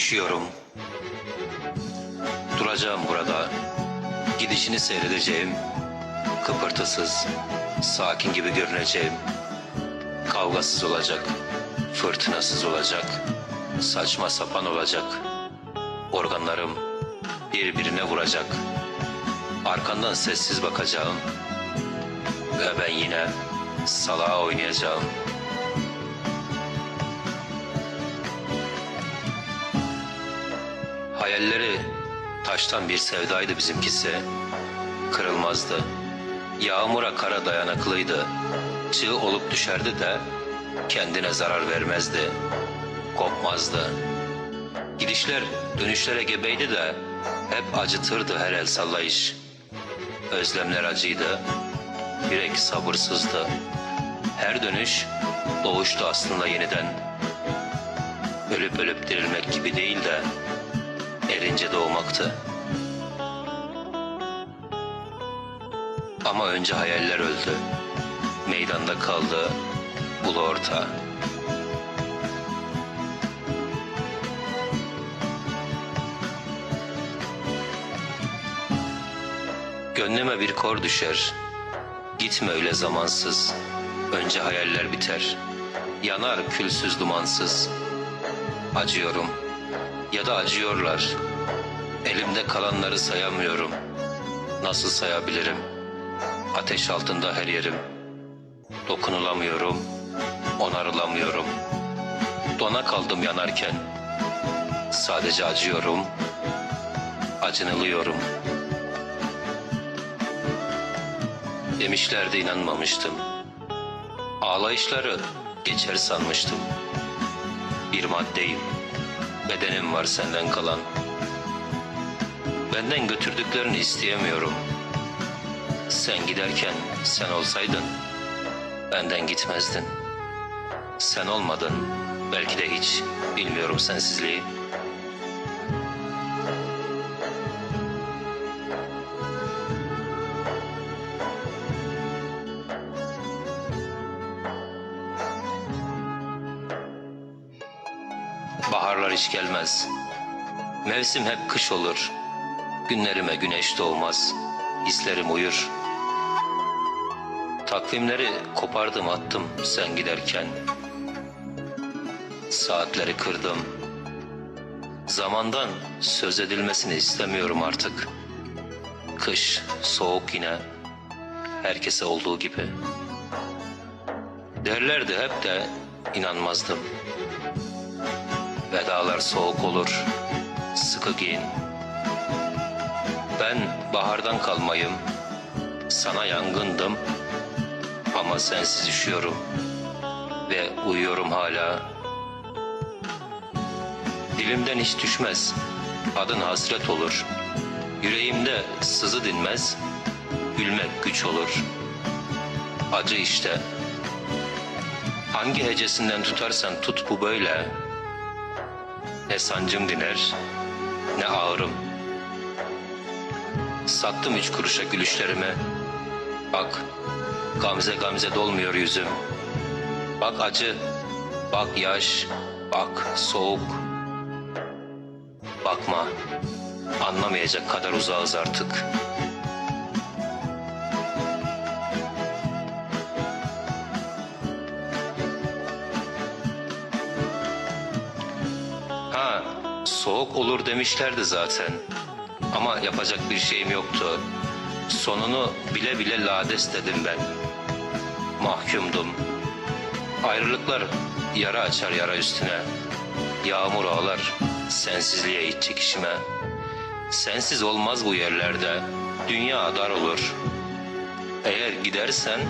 Üşüyorum. Duracağım burada. Gidişini seyredeceğim. Kıpırtısız, sakin gibi görüneceğim. Kavgasız olacak, fırtınasız olacak, saçma sapan olacak. Organlarım birbirine vuracak. Arkandan sessiz bakacağım. Ve ben yine salağa oynayacağım. Hayalleri taştan bir sevdaydı bizimkisi. Kırılmazdı. Yağmura kara dayanıklıydı. Çığ olup düşerdi de kendine zarar vermezdi. Kopmazdı. Gidişler dönüşlere gebeydi de hep acıtırdı her el sallayış. Özlemler acıydı. Yürek sabırsızdı. Her dönüş doğuştu aslında yeniden. Ölüp ölüp dirilmek gibi değil de erince doğmaktı. Ama önce hayaller öldü. Meydanda kaldı ulu orta. Gönlüme bir kor düşer. Gitme öyle zamansız. Önce hayaller biter. Yanar külsüz dumansız. Acıyorum. Ya da acıyorlar. Elimde kalanları sayamıyorum. Nasıl sayabilirim? Ateş altında her yerim. Dokunulamıyorum. Onarılamıyorum. Dona kaldım yanarken. Sadece acıyorum. Acınılıyorum. Demişlerdi inanmamıştım. Ağlayışları geçer sanmıştım. Bir maddeyim. Bedenim var senden kalan. Benden götürdüklerini isteyemiyorum. Sen giderken sen olsaydın benden gitmezdin. Sen olmadın. Belki de hiç bilmiyorum sensizliği. Baharlar hiç gelmez. Mevsim hep kış olur. Günlerime güneş doğmaz. Hislerim uyur. Takvimleri kopardım attım sen giderken. Saatleri kırdım. Zamandan söz edilmesini istemiyorum artık. Kış soğuk yine. Herkese olduğu gibi. Derlerdi hep de inanmazdım. Vedalar soğuk olur. Sıkı giyin. Ben bahardan kalmayım. Sana yangındım. Ama sensiz üşüyorum. Ve uyuyorum hala. Dilimden hiç düşmez. Adın hasret olur. Yüreğimde sızı dinmez. Gülmek güç olur. Acı işte. Hangi hecesinden tutarsan tut bu böyle. Ne sancım diner, ne ağrım. Sattım üç kuruşa gülüşlerimi. Bak, gamze gamze dolmuyor yüzüm. Bak acı, bak yaş, bak soğuk. Bakma, anlamayacak kadar uzağız artık. Ha, soğuk olur demişlerdi zaten. Ama yapacak bir şeyim yoktu. Sonunu bile bile lades dedim ben. Mahkumdum. Ayrılıklar yara açar yara üstüne. Yağmur ağlar sensizliğe iç çekişime. Sensiz olmaz bu yerlerde. Dünya dar olur. Eğer gidersen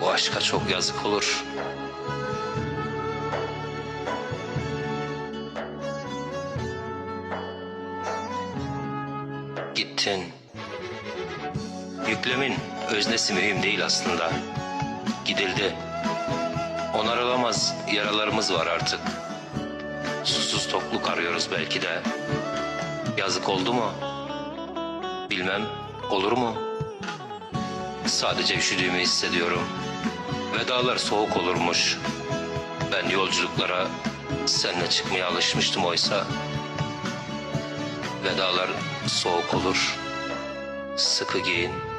bu aşka çok yazık olur.'' Gittin. Yüklemin öznesi mühim değil aslında. Gidildi. Onarılamaz yaralarımız var artık. Susuz tokluk arıyoruz belki de. Yazık oldu mu? Bilmem, olur mu? Sadece üşüdüğümü hissediyorum. Vedalar soğuk olurmuş. Ben yolculuklara Seninle çıkmaya alışmıştım oysa. Vedalar soğuk olur. Sıkı giyin.